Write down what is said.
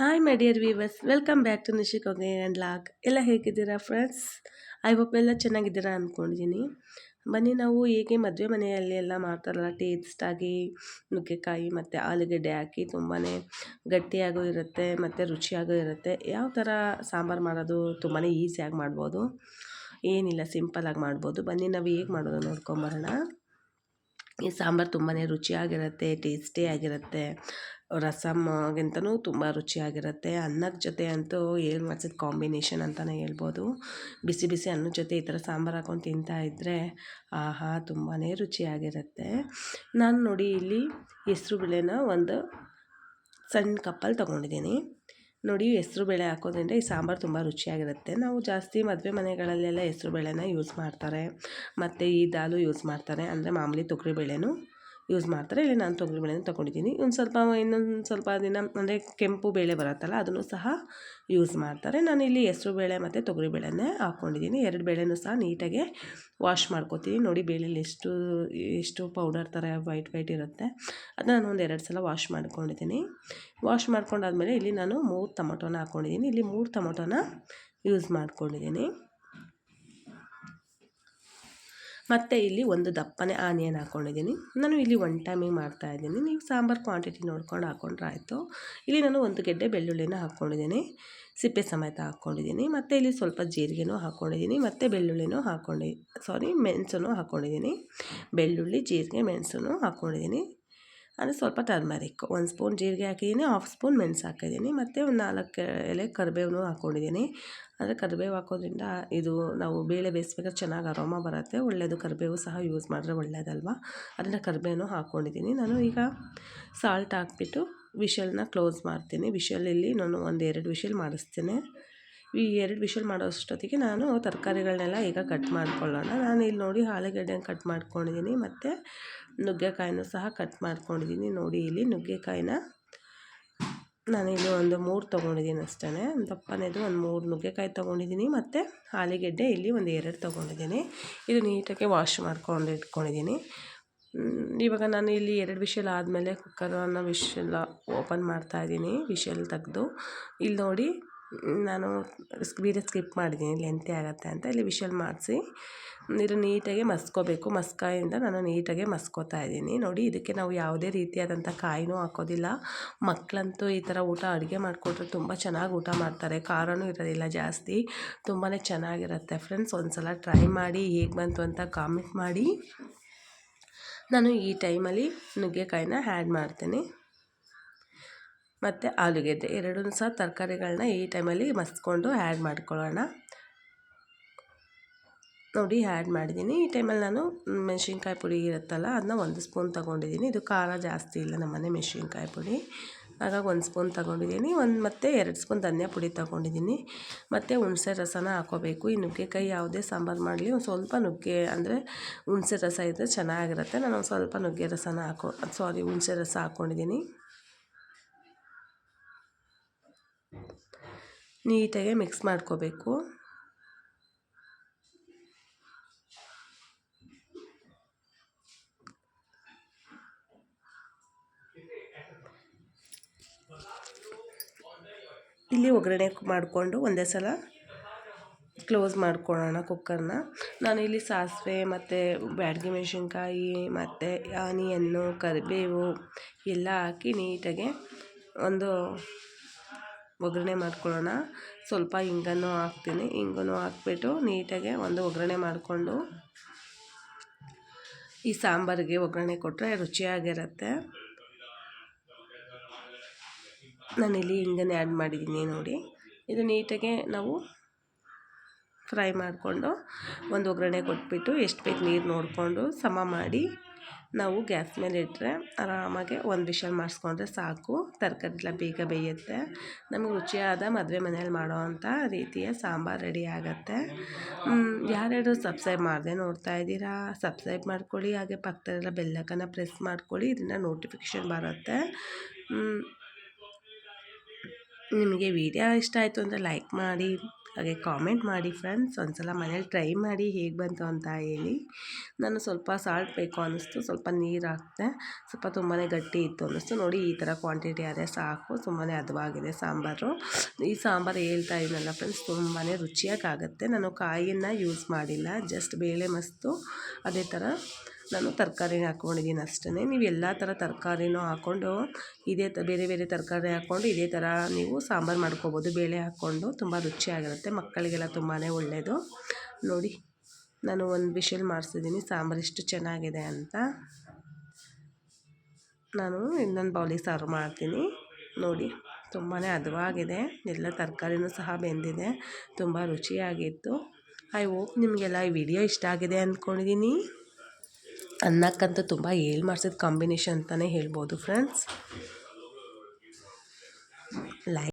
Hi my dear viewers welcome back to ನಿಶಿಕ್ ಹೋಗಿ and log ಎಲ್ಲ ಹೇಗಿದ್ದೀರಾ ಫ್ರೆಂಡ್ಸ್ ಐ ಹೋಪ್ ಎಲ್ಲ ಚೆನ್ನಾಗಿದ್ದೀರಾ ಅಂದ್ಕೊಂಡಿದ್ದೀನಿ ಬನ್ನಿ, ನಾವು ಹೇಗೆ ಮದುವೆ ಮನೆಯಲ್ಲಿ ಎಲ್ಲ ಮಾಡ್ತಾರಲ್ಲ ಟೇಸ್ಟಾಗಿ ನುಗ್ಗೆಕಾಯಿ ಮತ್ತು ಆಲೂಗಡ್ಡೆ ಹಾಕಿ ತುಂಬಾ ಗಟ್ಟಿಯಾಗೂ ಇರುತ್ತೆ ಮತ್ತು ರುಚಿಯಾಗೂ ಇರುತ್ತೆ. ಯಾವ ಥರ ಸಾಂಬಾರು ಮಾಡೋದು ತುಂಬಾ ಈಸಿಯಾಗಿ ಮಾಡ್ಬೋದು. ಏನಿಲ್ಲ ಸಿಂಪಲಾಗಿ ಮಾಡ್ಬೋದು. ಬನ್ನಿ, ನಾವು ಹೇಗೆ ಮಾಡೋದು ನೋಡ್ಕೊಂಬರೋಣ. ಈ ಸಾಂಬಾರು ತುಂಬಾ ರುಚಿಯಾಗಿರುತ್ತೆ ಟೇಸ್ಟಿಯಾಗಿರುತ್ತೆ ರಸಮ್ಗಿಂತನೂ ತುಂಬ ರುಚಿಯಾಗಿರುತ್ತೆ. ಅನ್ನದ ಜೊತೆ ಅಂತೂ ಏನು ಮಾಡ್ಸಿದ ಕಾಂಬಿನೇಷನ್ ಅಂತಲೇ ಹೇಳ್ಬೋದು. ಬಿಸಿ ಬಿಸಿ ಅನ್ನದ ಜೊತೆ ಈ ಥರ ಸಾಂಬಾರು ಹಾಕ್ಕೊಂಡು ತಿಂತಾ ಇದ್ದರೆ ಆಹಾ ತುಂಬಾ ರುಚಿಯಾಗಿರುತ್ತೆ. ನಾನು ನೋಡಿ ಇಲ್ಲಿ ಹೆಸ್ರು ಬೇಳೆನ ಒಂದು ಸಣ್ಣ ಕಪ್ಪಲ್ಲಿ ತೊಗೊಂಡಿದ್ದೀನಿ. ನೋಡಿ ಹೆಸ್ರು ಬೇಳೆ ಹಾಕೋದ್ರಿಂದ ಈ ಸಾಂಬಾರು ತುಂಬ ರುಚಿಯಾಗಿರುತ್ತೆ. ನಾವು ಜಾಸ್ತಿ ಮದುವೆ ಮನೆಗಳಲ್ಲೆಲ್ಲ ಹೆಸ್ರು ಬೇಳೆನ ಯೂಸ್ ಮಾಡ್ತಾರೆ. ಮತ್ತು ಈ ದಾಲು ಯೂಸ್ ಮಾಡ್ತಾರೆ. ಅಂದರೆ ಮಾಮೂಲಿ ತೊಗರಿ ಬೇಳೆನೂ ಯೂಸ್ ಮಾಡ್ತಾರೆ. ಇಲ್ಲಿ ನಾನು ತೊಗರಿ ಬೇಳೆನ ತೊಗೊಂಡಿದ್ದೀನಿ. ಒಂದು ಸ್ವಲ್ಪ ಇನ್ನೊಂದು ಸ್ವಲ್ಪ ದಿನ, ಅಂದರೆ ಕೆಂಪು ಬೇಳೆ ಬರುತ್ತಲ್ಲ, ಅದನ್ನು ಸಹ ಯೂಸ್ ಮಾಡ್ತಾರೆ. ನಾನು ಇಲ್ಲಿ ಹೆಸರು ಬೇಳೆ ಮತ್ತು ತೊಗರಿ ಬೇಳೆನೇ ಹಾಕ್ಕೊಂಡಿದ್ದೀನಿ ಎರಡು ಬೇಳೆನೂ ಸಹ ನೀಟಾಗಿ ವಾಶ್ ಮಾಡ್ಕೊತೀನಿ. ನೋಡಿ ಬೇಳೆಲಿ ಎಷ್ಟು ಎಷ್ಟು ಪೌಡರ್ ಥರ ವೈಟ್ ವೈಟ್ ಇರುತ್ತೆ. ಅದನ್ನ ನಾನು ಒಂದು ಎರಡು ಸಲ ವಾಶ್ ಮಾಡ್ಕೊಂಡಿದ್ದೀನಿ. ವಾಶ್ ಮಾಡ್ಕೊಂಡಾದ್ಮೇಲೆ ಇಲ್ಲಿ ನಾನು ಮೂರು ಟೊಮೊಟೊನ ಹಾಕ್ಕೊಂಡಿದ್ದೀನಿ ಇಲ್ಲಿ ಮೂರು ಟೊಮೊಟೊನ ಯೂಸ್ ಮಾಡ್ಕೊಂಡಿದ್ದೀನಿ. ಮತ್ತು ಇಲ್ಲಿ ಒಂದು ದಪ್ಪನೆ ಆನಿಯನ್ ಹಾಕ್ಕೊಂಡಿದ್ದೀನಿ ನಾನು ಇಲ್ಲಿ ಒನ್ ಟೈಮಿಗೆ ಮಾಡ್ತಾ ಇದ್ದೀನಿ. ನೀವು ಸಾಂಬಾರು ಕ್ವಾಂಟಿಟಿ ನೋಡ್ಕೊಂಡು ಹಾಕ್ಕೊಂಡ್ರೆ ಆಯಿತು. ಇಲ್ಲಿ ನಾನು ಒಂದು ಗೆಡ್ಡೆ ಬೆಳ್ಳುಳ್ಳಿನ ಹಾಕ್ಕೊಂಡಿದ್ದೀನಿ ಸಿಪ್ಪೆ ಸಮೇತ ಹಾಕ್ಕೊಂಡಿದ್ದೀನಿ ಮತ್ತು ಇಲ್ಲಿ ಸ್ವಲ್ಪ ಜೀರಿಗೆನೂ ಹಾಕ್ಕೊಂಡಿದ್ದೀನಿ ಮತ್ತು ಬೆಳ್ಳುಳ್ಳಿನೂ ಹಾಕ್ಕೊಂಡು ಸಾರಿ ಮೆಣಸನ್ನು ಹಾಕ್ಕೊಂಡಿದ್ದೀನಿ ಬೆಳ್ಳುಳ್ಳಿ, ಜೀರಿಗೆ, ಮೆಣಸನ್ನು ಹಾಕ್ಕೊಂಡಿದ್ದೀನಿ ಅಂದರೆ ಸ್ವಲ್ಪ ಟರ್ಮರಿಕ್ ಒಂದು ಸ್ಪೂನ್ ಜೀರಿಗೆ ಹಾಕಿದ್ದೀನಿ, ಹಾಫ್ ಸ್ಪೂನ್ ಮೆಣಸು ಹಾಕಿದ್ದೀನಿ, ಮತ್ತು ಒಂದು ನಾಲ್ಕು ಎಲೆ ಕರಿಬೇವು ಹಾಕ್ಕೊಂಡಿದ್ದೀನಿ ಅಂದರೆ ಕರಿಬೇವು ಹಾಕೋದ್ರಿಂದ ಇದು ನಾವು ಬೇಳೆ ಬೇಯಿಸ್ಬೇಕಾದ್ರೆ ಚೆನ್ನಾಗಿ ಅರೋಮ ಬರುತ್ತೆ. ಒಳ್ಳೆಯದು ಕರಿಬೇವು ಸಹ ಯೂಸ್ ಮಾಡಿದ್ರೆ ಒಳ್ಳೆಯದಲ್ವ? ಅದರಿಂದ ಕರಿಬೇವು ಹಾಕ್ಕೊಂಡಿದ್ದೀನಿ ನಾನು ಈಗ ಸಾಲ್ಟ್ ಹಾಕ್ಬಿಟ್ಟು ವಿಷಲ್ನ ಕ್ಲೋಸ್ ಮಾಡ್ತೀನಿ. ವಿಷಲಲ್ಲಿ ನಾನು ಒಂದು ಎರಡು ವಿಷಲ್ ಮಾಡಿಸ್ತೇನೆ. ಈ ಎರಡು ವಿಷಲ್ ಮಾಡೋ ಅಷ್ಟೊತ್ತಿಗೆ ನಾನು ತರಕಾರಿಗಳನ್ನೆಲ್ಲ ಈಗ ಕಟ್ ಮಾಡ್ಕೊಳ್ಳೋಣ. ನಾನು ಇಲ್ಲಿ ನೋಡಿ ಆಲೂಗಡ್ಡೆನ ಕಟ್ ಮಾಡ್ಕೊಂಡಿದ್ದೀನಿ ಮತ್ತು ನುಗ್ಗೆಕಾಯಿನೂ ಸಹ ಕಟ್ ಮಾಡ್ಕೊಂಡಿದ್ದೀನಿ. ನೋಡಿ ಇಲ್ಲಿ ನುಗ್ಗೆಕಾಯಿನ ನಾನಿಲ್ಲಿ ಒಂದು ಮೂರು ತೊಗೊಂಡಿದ್ದೀನಿ ಅಷ್ಟೇ ದಪ್ಪನೇದು ಒಂದು ಮೂರು ನುಗ್ಗೆಕಾಯಿ ತೊಗೊಂಡಿದ್ದೀನಿ ಮತ್ತು ಆಲೂಗೆಡ್ಡೆ ಇಲ್ಲಿ ಒಂದು ಎರಡು ತೊಗೊಂಡಿದ್ದೀನಿ. ಇದು ನೀಟಾಗಿ ವಾಶ್ ಮಾಡ್ಕೊಂಡು ಇಟ್ಕೊಂಡಿದ್ದೀನಿ. ಇವಾಗ ನಾನು ಇಲ್ಲಿ ಎರಡು ವಿಷಲ್ ಆದಮೇಲೆ ಕುಕ್ಕರನ್ನು ವಿಷಲ್ ಓಪನ್ ಮಾಡ್ತಾಯಿದ್ದೀನಿ ವಿಷಲ್ ತೆಗೆದು ಇಲ್ಲಿ ನೋಡಿ ನಾನು ವೀಡಿಯೋ ಸ್ಕಿಪ್ ಮಾಡಿದ್ದೀನಿ ಲೆಂತಿ ಆಗುತ್ತೆ ಅಂತ. ಇಲ್ಲಿ ವಿಷಲ್ ಮಾಡಿಸಿ. ಇದು ನೀಟಾಗಿ ಮಸ್ಕೋಬೇಕು. ಮಸ್ಕಾಯಿಂದ ನಾನು ನೀಟಾಗಿ ಮಸ್ಕೋತಾ ಇದ್ದೀನಿ. ನೋಡಿ, ಇದಕ್ಕೆ ನಾವು ಯಾವುದೇ ರೀತಿಯಾದಂಥ ಕಾಯಿನೂ ಹಾಕೋದಿಲ್ಲ. ಮಕ್ಕಳಂತೂ ಈ ಥರ ಊಟ ಅಡುಗೆ ಮಾಡಿಕೊಟ್ರೆ ತುಂಬ ಚೆನ್ನಾಗಿ ಊಟ ಮಾಡ್ತಾರೆ. ಖಾರನೂ ಇರೋದಿಲ್ಲ ಜಾಸ್ತಿ. ತುಂಬಾ ಚೆನ್ನಾಗಿರುತ್ತೆ. ಫ್ರೆಂಡ್ಸ್ ಒಂದು ಸಲ ಟ್ರೈ ಮಾಡಿ, ಹೇಗೆ ಬಂತು ಅಂತ ಕಾಮೆಂಟ್ ಮಾಡಿ. ನಾನು ಈ ಟೈಮಲ್ಲಿ ನುಗ್ಗೆಕಾಯಿನ ಆ್ಯಡ್ ಮಾಡ್ತೀನಿ. ಮತ್ತು ಆಲೂಗೆಡ್ಡೆ ಎರಡೂ ಸಹ ತರಕಾರಿಗಳನ್ನ ಈ ಟೈಮಲ್ಲಿ ಮಸ್ಕೊಂಡು ಆ್ಯಡ್ ಮಾಡ್ಕೊಳ್ಳೋಣ. ನೋಡಿ ಆ್ಯಡ್ ಮಾಡಿದ್ದೀನಿ. ಈ ಟೈಮಲ್ಲಿ ನಾನು ಮೆಣಸಿನ್ಕಾಯಿ ಪುಡಿ ಇರುತ್ತಲ್ಲ, ಅದನ್ನ ಒಂದು ಸ್ಪೂನ್ ತೊಗೊಂಡಿದ್ದೀನಿ. ಇದು ಖಾರ ಜಾಸ್ತಿ ಇಲ್ಲ ನಮ್ಮನೆ ಮೆಣಸಿನ್ಕಾಯಿ ಪುಡಿ. ಹಾಗಾಗಿ ಒಂದು ಸ್ಪೂನ್ ತೊಗೊಂಡಿದ್ದೀನಿ. ಒಂದು ಮತ್ತು ಎರಡು ಸ್ಪೂನ್ ಧನಿಯಾ ಪುಡಿ ತೊಗೊಂಡಿದ್ದೀನಿ. ಮತ್ತು ಹುಣಸೆ ರಸನ ಹಾಕೋಬೇಕು. ಈ ನುಗ್ಗೆಕಾಯಿ ಯಾವುದೇ ಸಾಂಬಾರು ಮಾಡಲಿ, ಒಂದು ಸ್ವಲ್ಪ ನುಗ್ಗೆ ಅಂದರೆ ಹುಣಸೆ ರಸ ಇದ್ದರೆ ಚೆನ್ನಾಗಿರುತ್ತೆ. ನಾನು ಒಂದು ಸ್ವಲ್ಪ ನುಗ್ಗೆ ರಸನ ಹಾಕೋ ಸಾರಿ ಹುಣಸೆ ರಸ ಹಾಕ್ಕೊಂಡಿದ್ದೀನಿ ನೀಟಾಗಿ ಮಿಕ್ಸ್ ಮಾಡ್ಕೋಬೇಕು. ಇಲ್ಲಿ ಒಗ್ಗರಣೆ ಮಾಡಿಕೊಂಡು ಒಂದೇ ಸಲ ಕ್ಲೋಸ್ ಮಾಡ್ಕೊಳ್ಳೋಣ ಕುಕ್ಕರ್ನ ನಾನು ಇಲ್ಲಿ ಸಾಸಿವೆ ಮತ್ತು ಬ್ಯಾಡಗಿ ಮೆಣಸಿನ್ಕಾಯಿ ಮತ್ತು ಆನಿಯನ್ನು, ಕರಿಬೇವು ಎಲ್ಲ ಹಾಕಿ ನೀಟಾಗೆ ಒಂದು ಒಗ್ಗರಣೆ ಮಾಡ್ಕೊಳ್ಳೋಣ. ಸ್ವಲ್ಪ ಹಿಂಗನ್ನು ಹಾಕ್ತೀನಿ. ಹಿಂಗನ್ನು ಹಾಕ್ಬಿಟ್ಟು ನೀಟಾಗಿ ಒಂದು ಒಗ್ಗರಣೆ ಮಾಡಿಕೊಂಡು ಈ ಸಾಂಬಾರಿಗೆ ಒಗ್ಗರಣೆ ಕೊಟ್ಟರೆ ರುಚಿಯಾಗಿರುತ್ತೆ. ನಾನಿಲ್ಲಿ ಹಿಂಗನ್ನೇ ಆ್ಯಡ್ ಮಾಡಿದ್ದೀನಿ ನೋಡಿ. ಇದು ನೀಟಾಗೆ ನಾವು ಫ್ರೈ ಮಾಡಿಕೊಂಡು ಒಂದು ಒಗ್ಗರಣೆ ಕೊಟ್ಬಿಟ್ಟು ಎಷ್ಟು ಬೇಕು ನೀರು ನೋಡಿಕೊಂಡು ಸಮ ಮಾಡಿ ನಾವು ಗ್ಯಾಸ್ ಮೇಲೆ ಇಟ್ಟರೆ ಆರಾಮಾಗಿ ಒಂದು ವಿಷಲ್ ಮಾಡಿಸ್ಕೊಂಡ್ರೆ ಸಾಕು. ತರಕಾರಿ ಎಲ್ಲ ಬೇಗ ಬೇಯುತ್ತೆ. ನಮಗೆ ರುಚಿಯಾದ ಮದುವೆ ಮನೆಯಲ್ಲಿ ಮಾಡೋ ಅಂಥ ರೀತಿಯ ಸಾಂಬಾರು ರೆಡಿ ಆಗುತ್ತೆ. ಯಾರ್ಯಾರು ಸಬ್ಸ್ಕ್ರೈಬ್ ಮಾಡದೆ ನೋಡ್ತಾ ಇದ್ದೀರಾ, ಸಬ್ಸ್ಕ್ರೈಬ್ ಮಾಡ್ಕೊಳ್ಳಿ. ಹಾಗೆ ಪಕ್ಕದಲ್ಲೆಲ್ಲ ಬೆಲ್ಲಕ್ಕನ್ನು ಪ್ರೆಸ್ ಮಾಡ್ಕೊಳ್ಳಿ. ಇದನ್ನು ನೋಟಿಫಿಕೇಷನ್ ಬರುತ್ತೆ. ನಿಮಗೆ ವಿಡಿಯೋ ಇಷ್ಟ ಆಯಿತು ಅಂದರೆ ಲೈಕ್ ಮಾಡಿ. ಹಾಗೆ ಕಾಮೆಂಟ್ ಮಾಡಿ ಫ್ರೆಂಡ್ಸ್ ಒಂದ್ಸಲ ಮನೇಲಿ ಟ್ರೈ ಮಾಡಿ ಹೇಗೆ ಬಂತು ಅಂತ ಹೇಳಿ. ನಾನು ಸ್ವಲ್ಪ ಸಾಲ್ಟ್ ಬೇಕು ಅನ್ನಿಸ್ತು, ಸ್ವಲ್ಪ ನೀರು ಹಾಕಿದೆ. ಸ್ವಲ್ಪ ತುಂಬಾ ಗಟ್ಟಿ ಇತ್ತು ಅನ್ನಿಸ್ತು. ನೋಡಿ ಈ ಥರ ಕ್ವಾಂಟಿಟಿ ಆದರೆ ಸಾಕು ತುಂಬಾ ಹದವಾಗಿದೆ ಸಾಂಬಾರು. ಈ ಸಾಂಬಾರು ಹೇಳ್ತಾ ಇದ್ದೀನಲ್ಲ ಫ್ರೆಂಡ್ಸ್ ತುಂಬಾ ರುಚಿಯಾಗುತ್ತೆ ನಾನು ಕಾಯಿಯನ್ನು ಯೂಸ್ ಮಾಡಿಲ್ಲ ಜಸ್ಟ್ ಬೇಳೆ ಮಸ್ತು, ಅದೇ ಥರ ನಾನು ತರಕಾರಿನ ಹಾಕ್ಕೊಂಡಿದ್ದೀನಿ ಅಷ್ಟೇ ನೀವು ಎಲ್ಲ ಥರ ತರಕಾರಿನೂ ಹಾಕ್ಕೊಂಡು ಇದೇ ತ, ಬೇರೆ ಬೇರೆ ತರಕಾರಿ ಹಾಕ್ಕೊಂಡು, ಇದೇ ಥರ ನೀವು ಸಾಂಬಾರು ಮಾಡ್ಕೊಬೋದು. ಬೇಳೆ ಹಾಕ್ಕೊಂಡು ತುಂಬ ರುಚಿಯಾಗಿರುತ್ತೆ. ಮಕ್ಕಳಿಗೆಲ್ಲ ತುಂಬಾ ಒಳ್ಳೆಯದು ನೋಡಿ, ನಾನು ಒಂದು ವಿಷಲ್ ಮಾಡಿಸಿದ್ದೀನಿ. ಸಾಂಬಾರು ಎಷ್ಟು ಚೆನ್ನಾಗಿದೆ ಅಂತ. ನಾನು ಇನ್ನೊಂದು ಬೌಲಿ ಸರ್ವ್ ಮಾಡ್ತೀನಿ. ನೋಡಿ ತುಂಬಾ ಹದವಾಗಿದೆ. ಎಲ್ಲ ತರಕಾರಿನೂ ಸಹ ಬೆಂದಿದೆ. ತುಂಬ ರುಚಿಯಾಗಿತ್ತು. ಐ ಹೋಪ್ ನಿಮಗೆಲ್ಲ ಈ ವಿಡಿಯೋ ಇಷ್ಟ ಆಗಿದೆ ಅಂದ್ಕೊಂಡಿದ್ದೀನಿ ಅನ್ನಕ್ಕಂತೂ ತುಂಬ ಏಳು ಮಾಡ್ಸಿದ ಕಾಂಬಿನೇಷನ್ ಅಂತಲೇ ಹೇಳ್ಬೋದು ಫ್ರೆಂಡ್ಸ್